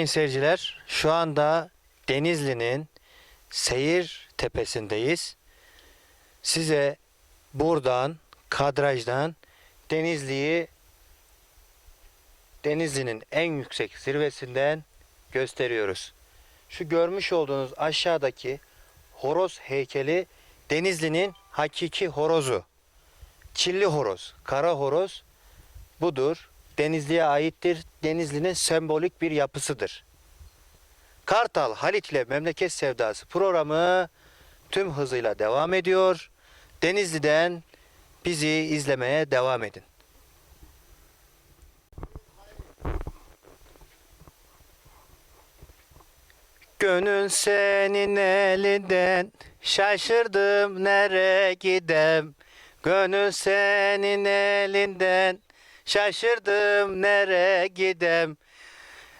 Sayın seyirciler, şu anda Denizli'nin seyir tepesindeyiz. Size buradan, kadrajdan Denizli'yi Denizli'nin en yüksek zirvesinden gösteriyoruz. Şu görmüş olduğunuz aşağıdaki horoz heykeli Denizli'nin hakiki horozu. Çilli horoz, kara horoz budur. Denizli'ye aittir. Denizli'nin sembolik bir yapısıdır. Kartal Halit ile Memleket Sevdası programı tüm hızıyla devam ediyor. Denizli'den bizi izlemeye devam edin. Gönül senin elinden şaşırdım nereye gidem. Gönül senin elinden şaşırdım nereye gidem.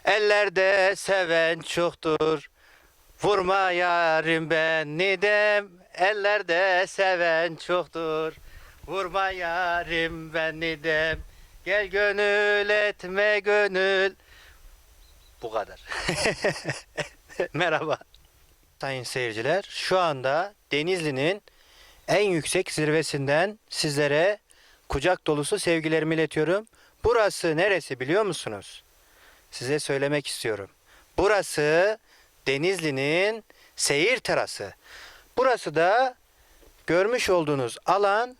Ellerde seven çoktur. Vurma yarim ben nidem. Ellerde seven çoktur. Vurma yarim ben nidem. Gel gönül etme gönül. Bu kadar. Merhaba. Sayın seyirciler, şu anda Denizli'nin en yüksek zirvesinden sizlere kucak dolusu sevgilerimi iletiyorum. Burası neresi biliyor musunuz? Size söylemek istiyorum. Burası Denizli'nin seyir terası. Burası da görmüş olduğunuz alan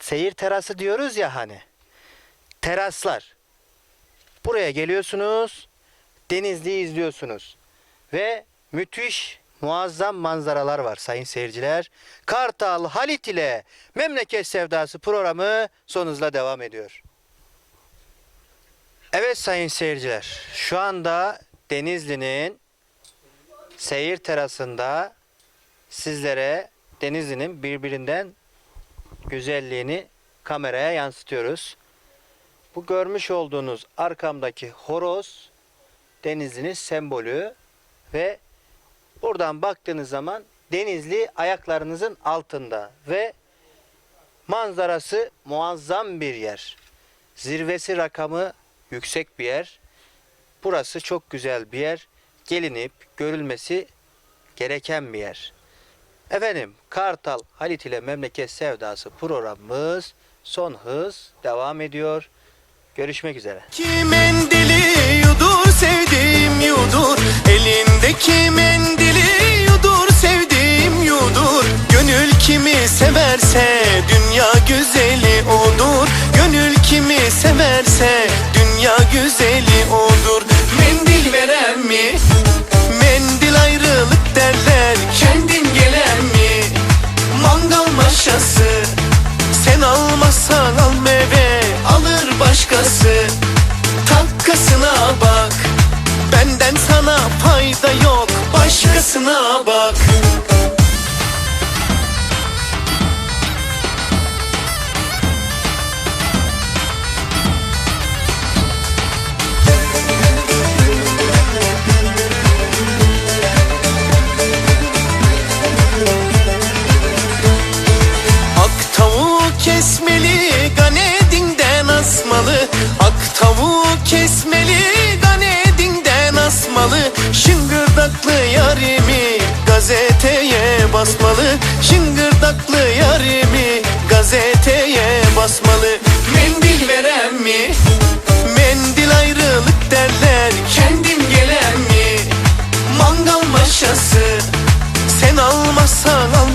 seyir terası diyoruz ya hani. Teraslar. Buraya geliyorsunuz, Denizli'yi izliyorsunuz. Ve müthiş muazzam manzaralar var sayın seyirciler. Kartal Halit ile Memleket Sevdası programı son hızla devam ediyor. Evet sayın seyirciler, şu anda Denizli'nin seyir terasında sizlere Denizli'nin birbirinden güzelliğini kameraya yansıtıyoruz. Bu görmüş olduğunuz arkamdaki horoz Denizli'nin sembolü ve buradan baktığınız zaman Denizli ayaklarınızın altında ve manzarası muazzam bir yer. Zirvesi rakamı yüksek bir yer. Burası çok güzel bir yer. Gelinip görülmesi gereken bir yer. Efendim Kartal Halit ile Memleket Sevdası programımız son hız devam ediyor. Görüşmek üzere. mendili yudur sevdiğim yudur almazsan al meyve alır başkası. Takkasına bak Benden sana fayda yok. Başkasına bak basmalı Şıngırdaklı yarimi gazeteye basmalı Mendil veren mi? Mendil ayrılık derler Kendim gelen mi? Mangal maşası sen almazsan al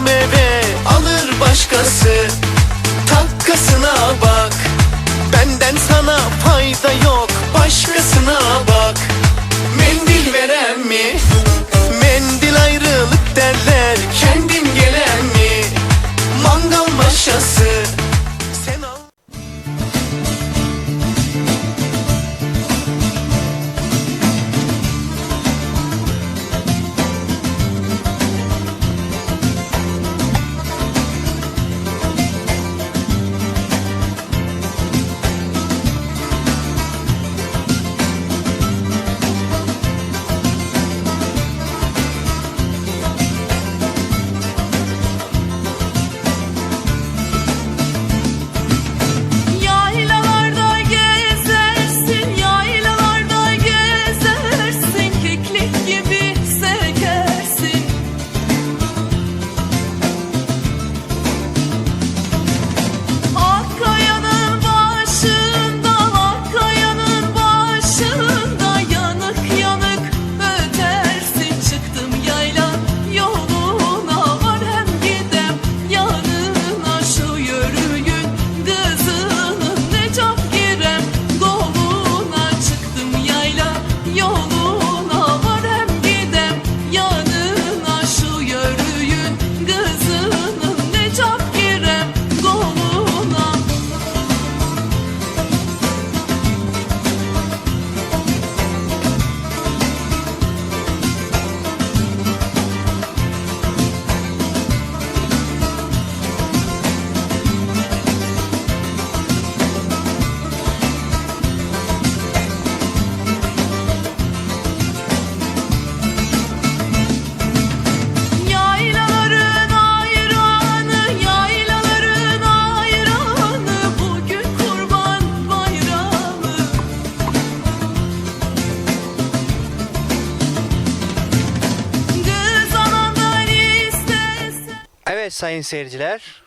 Evet sayın seyirciler,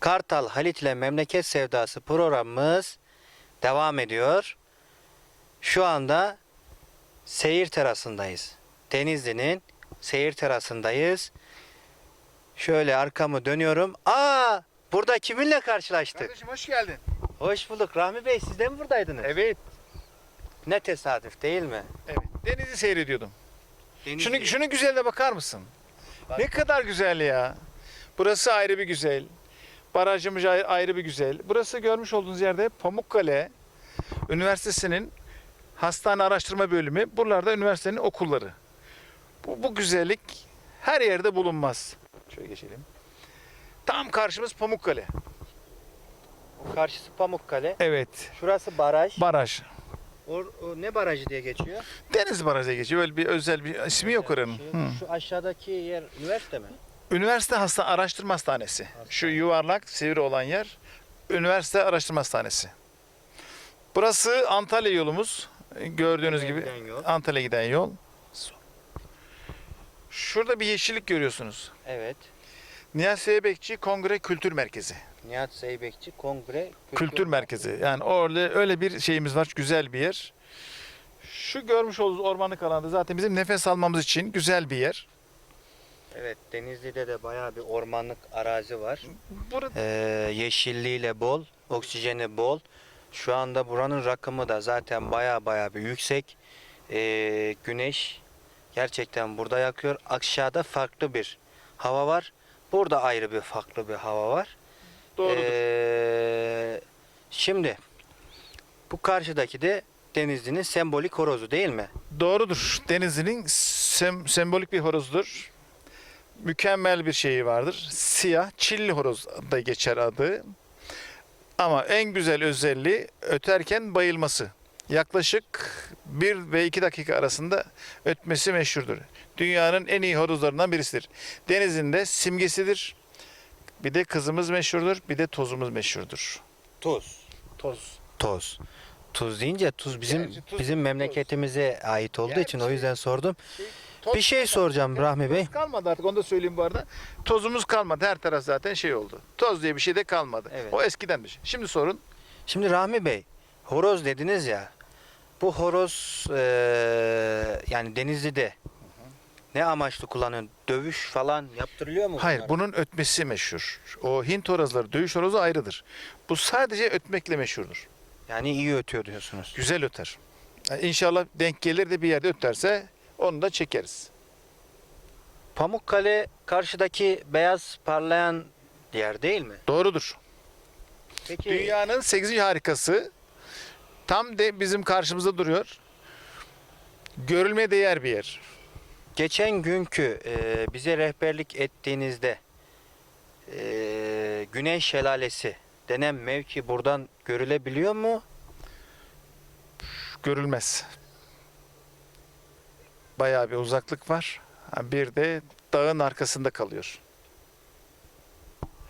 Kartal Halit ile Memleket Sevdası programımız devam ediyor. Şu anda seyir terasındayız. Denizli'nin seyir terasındayız. Şöyle arkamı dönüyorum. Aa, burada kiminle karşılaştık? Kardeşim hoş geldin. Hoş bulduk. Rahmi Bey siz de mi buradaydınız? Evet. Ne tesadüf değil mi? Evet. Denizi seyrediyordum. Denizli. Şunu şunu güzeline bakar mısın? Ne kadar güzel ya. Burası ayrı bir güzel. Barajımız ayrı- bir güzel. Burası görmüş olduğunuz yerde Pamukkale Üniversitesi'nin hastane araştırma bölümü. Buralarda üniversitenin okulları. Bu, bu güzellik her yerde bulunmaz. Şöyle geçelim. Tam karşımız Pamukkale. Karşısı Pamukkale. Evet. Şurası baraj. Baraj. O, o ne barajı diye geçiyor? Deniz barajı geçiyor. Böyle bir özel bir ismi yok oranın. Hı. Şu aşağıdaki yer üniversite mi? Üniversite Hasta Araştırma Hastanesi. Şu yuvarlak, sivri olan yer Üniversite Araştırma Hastanesi. Burası Antalya yolumuz. Gördüğünüz Antalya'ya gibi giden yol. Antalya giden yol. Şurada bir yeşillik görüyorsunuz. Evet. Nihat Seybekçi Kongre Kültür Merkezi. Nihat Zeybekçi Kongre Kültür Merkezi. Yani orada öyle bir şeyimiz var. Güzel bir yer. Şu görmüş olduğunuz ormanlık alanda zaten bizim nefes almamız için güzel bir yer. Evet Denizli'de de bayağı bir ormanlık arazi var. Burada Ee, yeşilliğiyle bol, oksijeni bol. Şu anda buranın rakımı da zaten bayağı bayağı bir yüksek. Ee, güneş gerçekten burada yakıyor. Aşağıda farklı bir hava var. Burada ayrı bir farklı bir hava var. doğrudur. Ee, şimdi bu karşıdaki de Denizli'nin sembolik horozu değil mi? Doğrudur. Denizli'nin sem- sembolik bir horozdur. Mükemmel bir şeyi vardır. Siyah çilli horoz da geçer adı. Ama en güzel özelliği öterken bayılması. Yaklaşık 1 ve 2 dakika arasında ötmesi meşhurdur. Dünyanın en iyi horozlarından birisidir. Denizin de simgesidir. Bir de kızımız meşhurdur, bir de tozumuz meşhurdur. Tuz. Toz. Toz. Tuz deyince tuz bizim Gerçi tuz- bizim memleketimize ait olduğu için o Gerçi- yüzden sordum. Toz Bir şey soracağım Rahmi Bey. Kalmadı artık onu da söyleyeyim bu arada. Tozumuz kalmadı. Her taraf zaten şey oldu. Toz diye bir şey de kalmadı. Evet. O eskidenmiş. Şimdi sorun. Şimdi Rahmi Bey, horoz dediniz ya. Bu horoz eee, yani Denizli'de ne amaçlı kullanıyor? Dövüş falan yaptırılıyor mu? Hayır bunlar? bunun ötmesi meşhur. O Hint horozları, dövüş horozu ayrıdır. Bu sadece ötmekle meşhurdur. Yani iyi ötüyor diyorsunuz. Güzel öter. Yani inşallah denk gelir de bir yerde öterse onu da çekeriz. Pamukkale karşıdaki beyaz parlayan yer değil mi? Doğrudur. Peki Dünyanın 8. harikası tam de bizim karşımızda duruyor. Görülmeye değer bir yer. geçen günkü eee, bize rehberlik ettiğinizde eee, Güneş Şelalesi denen mevki buradan görülebiliyor mu? görülmez. Bayağı bir uzaklık var. Bir de dağın arkasında kalıyor.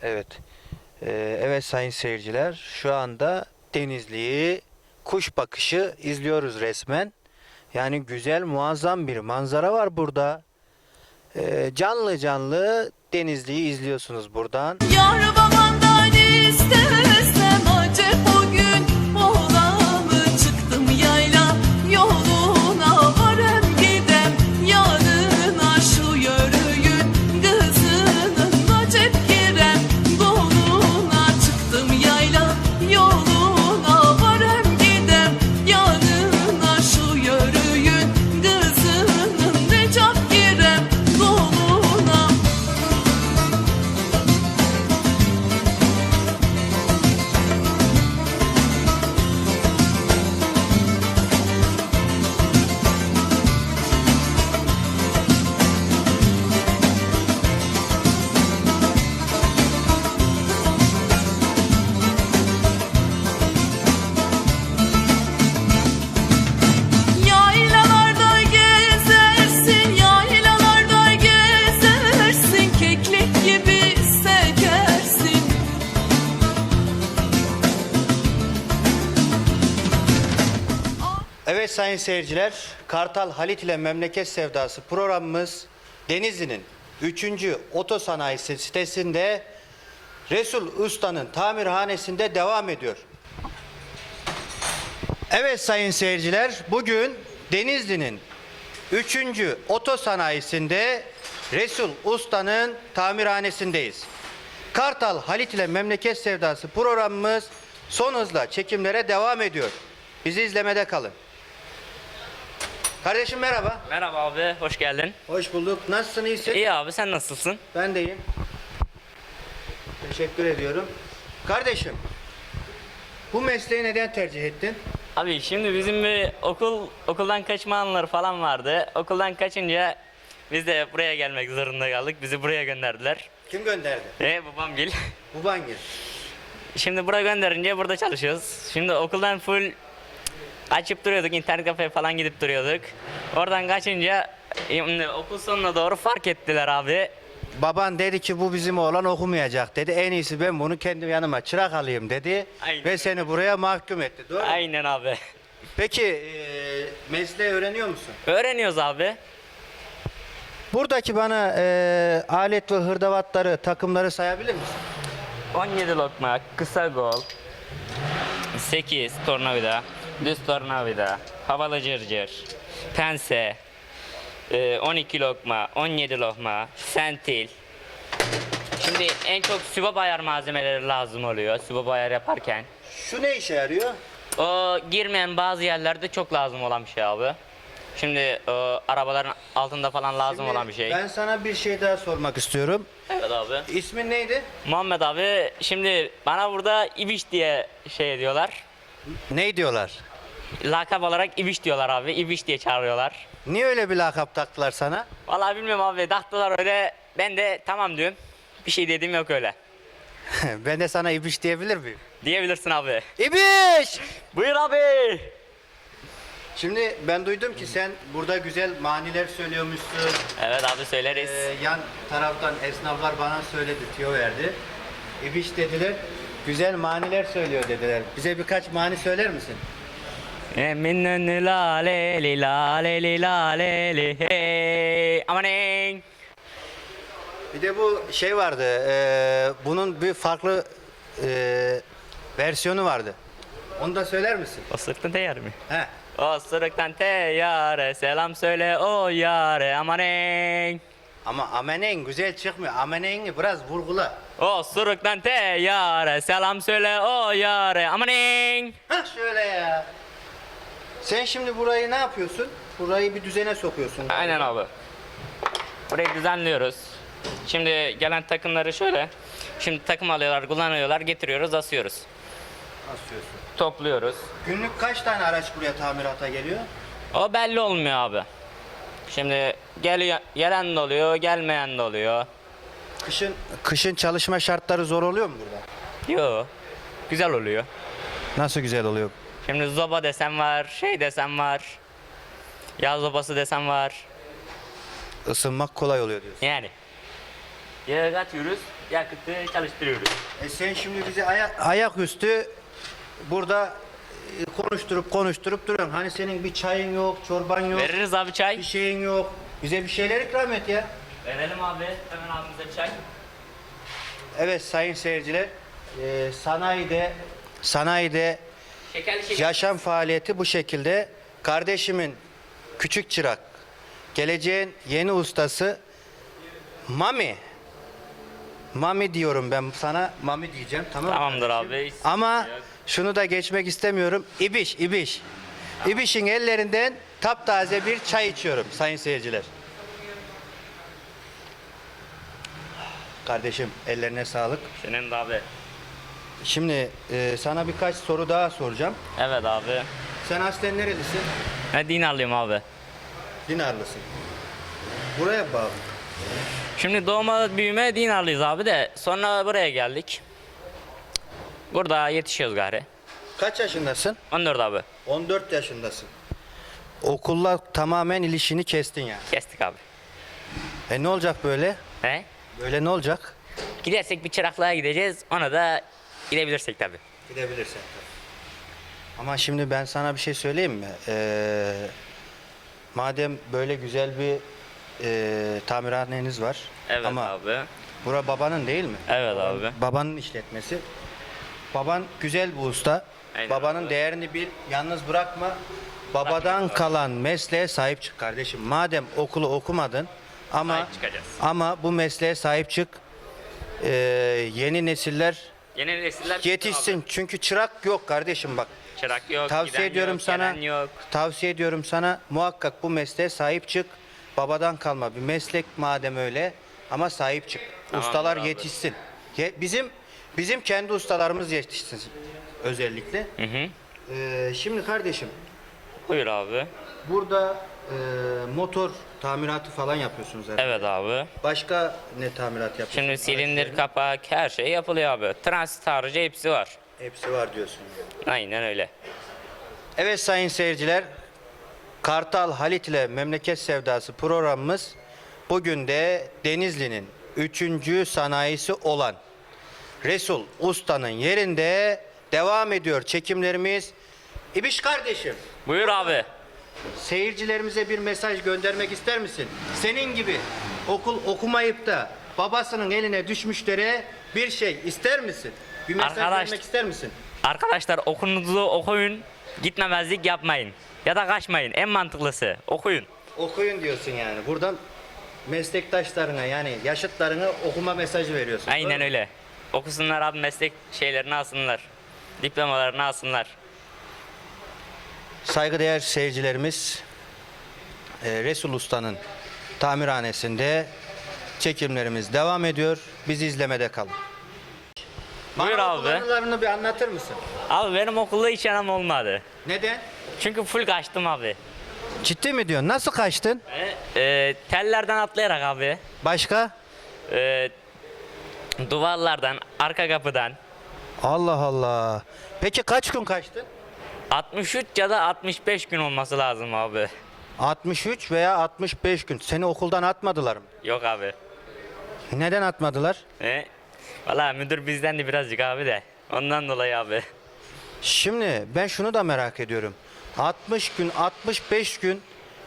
Evet. Ee, evet sayın seyirciler şu anda Denizli'yi kuş bakışı izliyoruz resmen. Yani güzel muazzam bir manzara var burada. Ee, canlı canlı Denizli'yi izliyorsunuz buradan. Yar sayın seyirciler Kartal Halit ile Memleket Sevdası programımız Denizli'nin 3. Oto sitesinde Resul Usta'nın tamirhanesinde devam ediyor. Evet sayın seyirciler, bugün Denizli'nin 3. Oto Sanayisi'nde Resul Usta'nın tamirhanesindeyiz. Kartal Halit ile Memleket Sevdası programımız son hızla çekimlere devam ediyor. Bizi izlemede kalın. Kardeşim merhaba. Merhaba abi, hoş geldin. Hoş bulduk. Nasılsın? iyisin? İyi abi, sen nasılsın? Ben de iyiyim. Teşekkür ediyorum. Kardeşim, bu mesleği neden tercih ettin? Abi şimdi bizim bir okul okuldan kaçma anları falan vardı. Okuldan kaçınca biz de buraya gelmek zorunda kaldık. Bizi buraya gönderdiler. Kim gönderdi? Ve babam gel. Bu bangir. Şimdi buraya gönderince burada çalışıyoruz. Şimdi okuldan full açıp duruyorduk. internet kafeye falan gidip duruyorduk. Oradan kaçınca şimdi okul sonuna doğru fark ettiler abi. Baban dedi ki bu bizim oğlan okumayacak dedi. En iyisi ben bunu kendi yanıma çırak alayım dedi. Aynen. Ve seni buraya mahkum etti. Doğru mu? Aynen abi. Peki eee mesleği öğreniyor musun? Öğreniyoruz abi. Buradaki bana eee, alet ve hırdavatları, takımları sayabilir misin? 17 lokma, kısa gol, 8 tornavida, düz tornavida, havalı cırcır, pense, e, 12 lokma, 17 lokma, sentil. Şimdi en çok sübap ayar malzemeleri lazım oluyor sübap ayar yaparken. Şu ne işe yarıyor? O girmeyen bazı yerlerde çok lazım olan bir şey abi. Şimdi o, arabaların altında falan lazım Şimdi olan bir şey. Ben sana bir şey daha sormak istiyorum. Evet abi. İsmin neydi? Muhammed abi şimdi bana burada İbiş diye şey ediyorlar. Ne diyorlar? Lakap olarak İbiş diyorlar abi. İbiş diye çağırıyorlar. Niye öyle bir lakap taktılar sana? Vallahi bilmiyorum abi. Taktılar öyle. Ben de tamam diyorum. Bir şey dediğim yok öyle. ben de sana ibiş diyebilir miyim? Diyebilirsin abi. İbiş! Buyur abi. Şimdi ben duydum ki sen burada güzel maniler söylüyormuşsun. Evet abi söyleriz. Ee, yan taraftan esnaflar bana söyledi, tüyo verdi. İbiş dediler, güzel maniler söylüyor dediler. Bize birkaç mani söyler misin? Eminönü laleli laleli laleli hey. Amanin. Bir de bu şey vardı, ee, bunun bir farklı ee, versiyonu vardı. Onu da söyler misin? O sırıktan teyyar mi? He. O sırıktan teyyare selam söyle o yare amanin. Ama amenen güzel çıkmıyor. Amenen'i biraz vurgula. O sırıktan teyyare selam söyle o yare amanin. Hah şöyle ya. Sen şimdi burayı ne yapıyorsun? Burayı bir düzene sokuyorsun. Aynen abi. Burayı düzenliyoruz. Şimdi gelen takımları şöyle. Şimdi takım alıyorlar, kullanıyorlar, getiriyoruz, asıyoruz. Asıyorsun. Topluyoruz. Günlük kaç tane araç buraya tamirata geliyor? O belli olmuyor abi. Şimdi geliyor, gelen de oluyor, gelmeyen de oluyor. Kışın kışın çalışma şartları zor oluyor mu burada? Yo. Güzel oluyor. Nasıl güzel oluyor? Şimdi zoba desem var, şey desem var. Yağ zobası desem var. Isınmak kolay oluyor diyorsun. Yani. Yağı katıyoruz, yakıtı çalıştırıyoruz. E sen şimdi bizi ayak ayaküstü burada e, konuşturup konuşturup duruyorsun. Hani senin bir çayın yok, çorban yok, Veririz abi çay. bir şeyin yok. Bize bir şeyler ikram et ya. Verelim abi. Hemen abimize çay. Evet sayın seyirciler, e, sanayide sanayide Şekerli yaşam faaliyeti bu şekilde. Kardeşimin küçük çırak, geleceğin yeni ustası Mami. Mami diyorum ben sana, Mami diyeceğim tamam mı? Tamamdır abi. Ama şunu da geçmek istemiyorum. İbiş, İbiş. İbiş'in ellerinden taptaze bir çay içiyorum sayın seyirciler. Kardeşim ellerine sağlık. Senin de abi. Şimdi e, sana birkaç soru daha soracağım. Evet abi. Sen aslen nerelisin? Ben din alayım abi. Dinarlısın. Buraya bağlı. Şimdi doğma büyüme Dinarlıyız abi de sonra buraya geldik. Burada yetişiyoruz gari. Kaç yaşındasın? 14 abi. 14 yaşındasın. Okulla tamamen ilişkini kestin yani. Kestik abi. E ne olacak böyle? He? Böyle ne olacak? Gidersek bir çıraklığa gideceğiz. Ona da gidebilirsek tabi. Gidebilirsen. Ama şimdi ben sana bir şey söyleyeyim mi? Ee, madem böyle güzel bir e, tamirhaneniz var. Evet Ama abi. bura babanın değil mi? Evet abi. Babanın işletmesi. Baban güzel bir usta. Aynen Babanın abi. değerini bil, yalnız bırakma. Babadan kalan mesleğe sahip çık kardeşim. Madem okulu okumadın ama Sahip çıkacağız. ama bu mesleğe sahip çık. Ee, yeni nesiller Yeni nesiller yetişsin. Çünkü çırak yok kardeşim bak. Çırak yok, Tavsiye giden ediyorum yok, sana. gelen yok. Tavsiye ediyorum sana muhakkak bu mesleğe sahip çık. Babadan kalma bir meslek madem öyle ama sahip çık. Tamamdır Ustalar abi. yetişsin. Ye- bizim bizim kendi ustalarımız yetişsin özellikle. Hı hı. Ee, şimdi kardeşim Buyur abi. burada e, motor tamiratı falan yapıyorsunuz herhalde. Evet abi. Başka ne tamirat yapıyorsunuz? Şimdi silindir, Araçların kapak her şey yapılıyor abi. Transit harcı hepsi var. Hepsi var diyorsun. Aynen öyle. Evet sayın seyirciler, Kartal Halit ile Memleket Sevdası programımız bugün de Denizli'nin 3. sanayisi olan Resul Usta'nın yerinde devam ediyor çekimlerimiz. İbiş kardeşim, Buyur abi. Seyircilerimize bir mesaj göndermek ister misin? Senin gibi okul okumayıp da babasının eline düşmüşlere bir şey ister misin? Bir mesaj Arkadaş- vermek ister misin? Arkadaşlar okununuzu okuyun. Gitmemezlik yapmayın. Ya da kaçmayın. En mantıklısı okuyun. Okuyun diyorsun yani. Buradan meslektaşlarına yani yaşıtlarına okuma mesajı veriyorsun. Aynen öyle. Okusunlar abi meslek şeylerini alsınlar. Diplomalarını alsınlar. Saygıdeğer seyircilerimiz e, Resul Usta'nın tamirhanesinde çekimlerimiz devam ediyor. Bizi izlemede kalın. Buyur Bana abi. anılarını bir anlatır mısın? Abi benim okulda hiç anam olmadı. Neden? Çünkü full kaçtım abi. Ciddi mi diyorsun? Nasıl kaçtın? Ee, tellerden atlayarak abi. Başka? Ee, duvarlardan, arka kapıdan. Allah Allah. Peki kaç gün kaçtın? 63 ya da 65 gün olması lazım abi. 63 veya 65 gün. Seni okuldan atmadılar mı? Yok abi. Neden atmadılar? E, Valla müdür bizden de birazcık abi de. Ondan dolayı abi. Şimdi ben şunu da merak ediyorum. 60 gün, 65 gün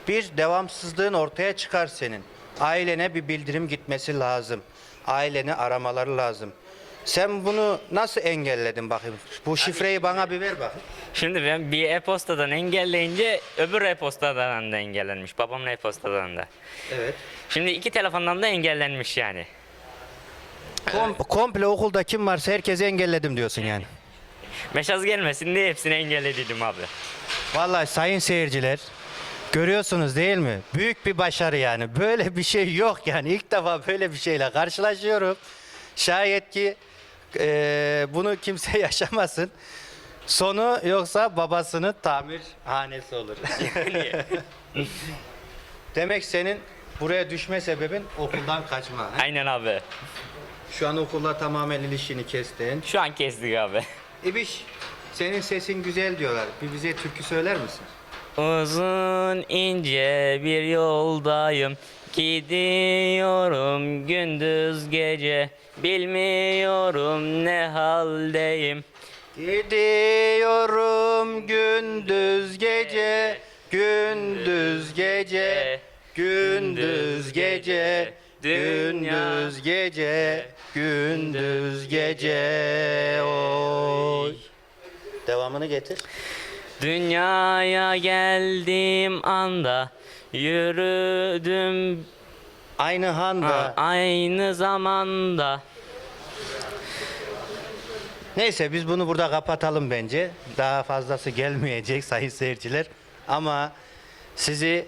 bir devamsızlığın ortaya çıkar senin. Ailene bir bildirim gitmesi lazım. Aileni aramaları lazım. Sen bunu nasıl engelledin bakayım? Bu şifreyi bana bir ver bakayım. Şimdi ben bir e-postadan engelleyince öbür e-postadan da engellenmiş. Babamın e-postadan da. Evet. Şimdi iki telefondan da engellenmiş yani. Kom- komple okulda kim varsa herkesi engelledim diyorsun yani. Meşaz gelmesin diye hepsini engellediydim abi. Vallahi sayın seyirciler görüyorsunuz değil mi? Büyük bir başarı yani. Böyle bir şey yok yani. İlk defa böyle bir şeyle karşılaşıyorum. Şayet ki eee, bunu kimse yaşamasın. Sonu yoksa babasının tamirhanesi olur. Demek senin buraya düşme sebebin okuldan kaçma. ha? Aynen abi. Şu an okulla tamamen ilişkini kestin. Şu an kestik abi. İbiş senin sesin güzel diyorlar. Bir bize türkü söyler misin? Uzun ince bir yoldayım Gidiyorum gündüz gece Bilmiyorum ne haldeyim Gidiyorum gündüz gece, gündüz gece, gündüz gece, gündüz gece, gündüz gece. Oy. Devamını getir. Dünyaya geldiğim anda Yürüdüm Aynı ha, handa. aynı zamanda Neyse biz bunu burada kapatalım bence. Daha fazlası gelmeyecek sayın seyirciler. Ama sizi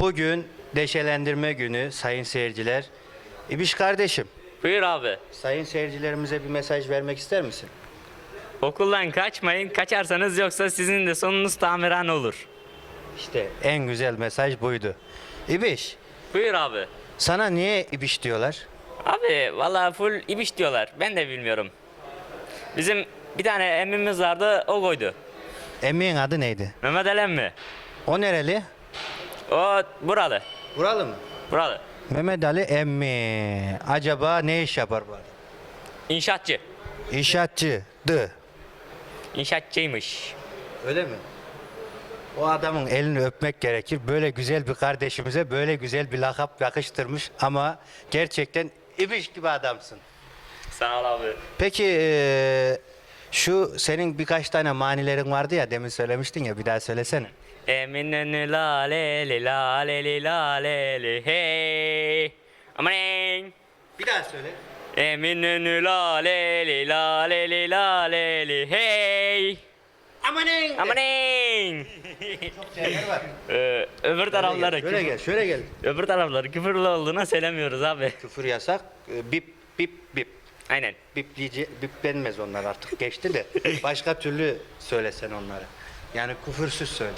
bugün deşelendirme günü sayın seyirciler. İbiş kardeşim, Buyur abi sayın seyircilerimize bir mesaj vermek ister misin? Okuldan kaçmayın kaçarsanız yoksa sizin de sonunuz tamirhane olur İşte en güzel mesaj buydu. İbiş, Buyur abi sana niye İbiş diyorlar? Abi vallahi full ibiş diyorlar. Ben de bilmiyorum. Bizim bir tane emmimiz vardı o koydu. Emmi'nin adı neydi? Mehmet Ali emmi. O nereli? O buralı. Buralı mı? Buralı. Mehmet Ali Emmi. Acaba ne iş yapar bu adam? İnşaatçı. İnşaatçıydı. İnşaatçıymış. Öyle mi? O adamın elini öpmek gerekir. Böyle güzel bir kardeşimize böyle güzel bir lakap yakıştırmış ama gerçekten ibiş gibi adamsın. Sağ ol abi. Peki eee, şu senin birkaç tane manilerin vardı ya demin söylemiştin ya bir daha söylesene. Eminönü laleli laleli laleli hey. Amanin. Bir daha söyle. Eminönü laleli laleli laleli hey. Amanin. Amanin. Şeyler var. Ee, öbür tarafları Şöyle küfür, gel, şöyle gel. öbür tarafları küfürlü olduğuna söylemiyoruz abi. Küfür yasak. Ee, Bip bip bip. Aynen. Biplici, biplenmez onlar artık geçti de. Başka türlü söylesen onları. Yani küfürsüz söyle.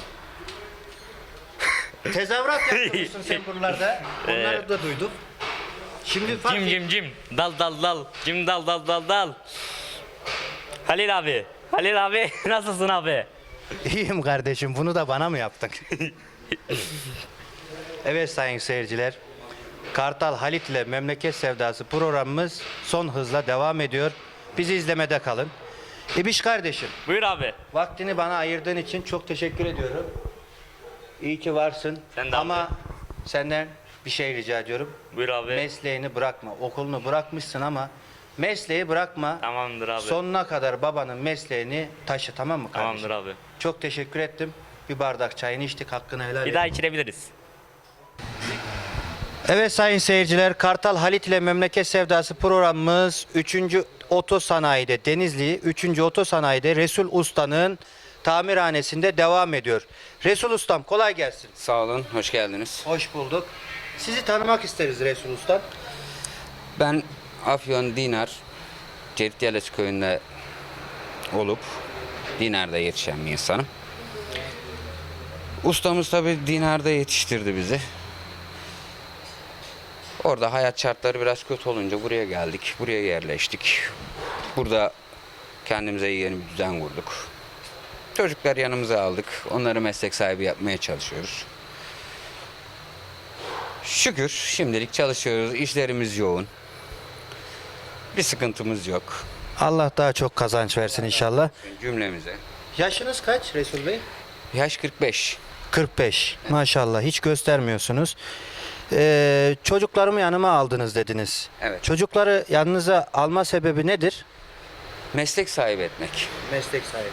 Tezahürat yapıyorsun sen buralarda. Onları da duyduk. Şimdi fark Cim cim cim. Dal dal dal. Cim dal dal dal dal. Halil abi. Halil abi nasılsın abi? İyiyim kardeşim bunu da bana mı yaptın? evet sayın seyirciler. Kartal Halit ile Memleket Sevdası programımız son hızla devam ediyor. Bizi izlemede kalın. İbiş kardeşim Buyur abi. vaktini bana ayırdığın için çok teşekkür ediyorum. İyi ki varsın. Sen de Ama abi. senden bir şey rica ediyorum. Buyur abi. Mesleğini bırakma. Okulunu bırakmışsın ama mesleği bırakma. Tamamdır abi. Sonuna kadar babanın mesleğini taşı tamam mı kardeşim? Tamamdır abi. Çok teşekkür ettim. Bir bardak çayını içtik hakkını helal Bir et. daha içirebiliriz. Evet sayın seyirciler Kartal Halit ile Memleket Sevdası programımız 3. Oto Sanayi'de Denizli 3. Oto Sanayi'de Resul Usta'nın tamirhanesinde devam ediyor. Resul Ustam kolay gelsin. Sağ olun, hoş geldiniz. Hoş bulduk. Sizi tanımak isteriz Resul Ustam. Ben Afyon Dinar, Cerit köyünde olup Dinar'da yetişen bir insanım. Ustamız tabi Dinar'da yetiştirdi bizi. Orada hayat şartları biraz kötü olunca buraya geldik, buraya yerleştik. Burada kendimize yeni bir düzen kurduk. Çocuklar yanımıza aldık, onları meslek sahibi yapmaya çalışıyoruz. Şükür şimdilik çalışıyoruz. İşlerimiz yoğun. Bir sıkıntımız yok Allah daha çok kazanç versin inşallah. cümlemize. Yaşınız kaç Resul Bey? Yaş 45. 45. Maşallah hiç göstermiyorsunuz. Ee, çocuklarımı yanıma aldınız dediniz. Evet. Çocukları yanınıza alma sebebi nedir? Meslek sahibi etmek. Meslek sahibi.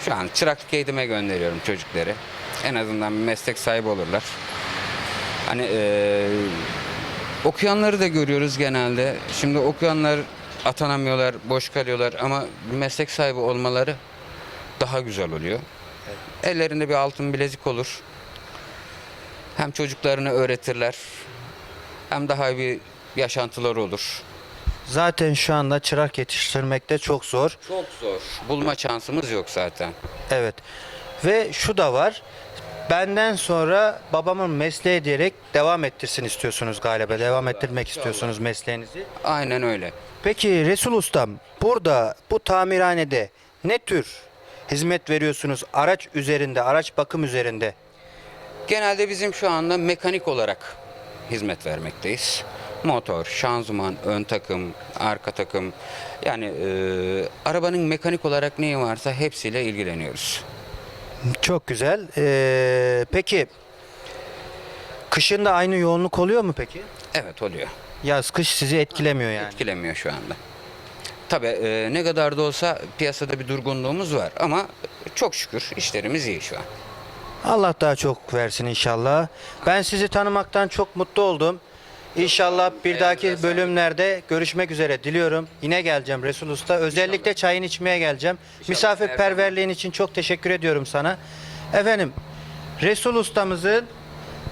Şu an çıraklık eğitime gönderiyorum çocukları. En azından bir meslek sahibi olurlar. Hani eee, okuyanları da görüyoruz genelde. Şimdi okuyanlar atanamıyorlar, boş kalıyorlar ama meslek sahibi olmaları daha güzel oluyor. Ellerinde bir altın bilezik olur. Hem çocuklarını öğretirler. Hem daha bir yaşantıları olur. Zaten şu anda çırak yetiştirmekte çok zor. Çok zor. Bulma şansımız yok zaten. Evet. Ve şu da var. Benden sonra babamın mesleği diyerek devam ettirsin istiyorsunuz galiba. Devam ettirmek istiyorsunuz mesleğinizi. Aynen öyle. Peki Resul Ustam burada bu tamirhanede ne tür hizmet veriyorsunuz araç üzerinde, araç bakım üzerinde? Genelde bizim şu anda mekanik olarak hizmet vermekteyiz. Motor, şanzıman, ön takım, arka takım yani e, arabanın mekanik olarak neyi varsa hepsiyle ilgileniyoruz. Çok güzel. Ee, peki kışın da aynı yoğunluk oluyor mu peki? Evet oluyor. Yaz kış sizi etkilemiyor yani. Etkilemiyor şu anda. Tabii e, ne kadar da olsa piyasada bir durgunluğumuz var ama çok şükür işlerimiz iyi şu an. Allah daha çok versin inşallah. Ben sizi tanımaktan çok mutlu oldum. İnşallah bir dahaki bölümlerde görüşmek üzere diliyorum. Yine geleceğim Resul Usta. Özellikle çayını içmeye geleceğim. Misafirperverliğin için çok teşekkür ediyorum sana. Efendim Resul Ustamızın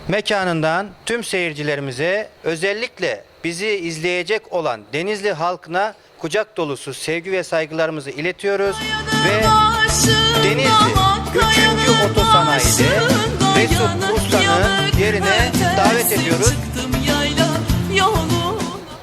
mekanından tüm seyircilerimize özellikle bizi izleyecek olan Denizli halkına kucak dolusu sevgi ve saygılarımızı iletiyoruz ve Denizli 3. Otosanayi'de Resul Usta'nı yerine davet ediyoruz.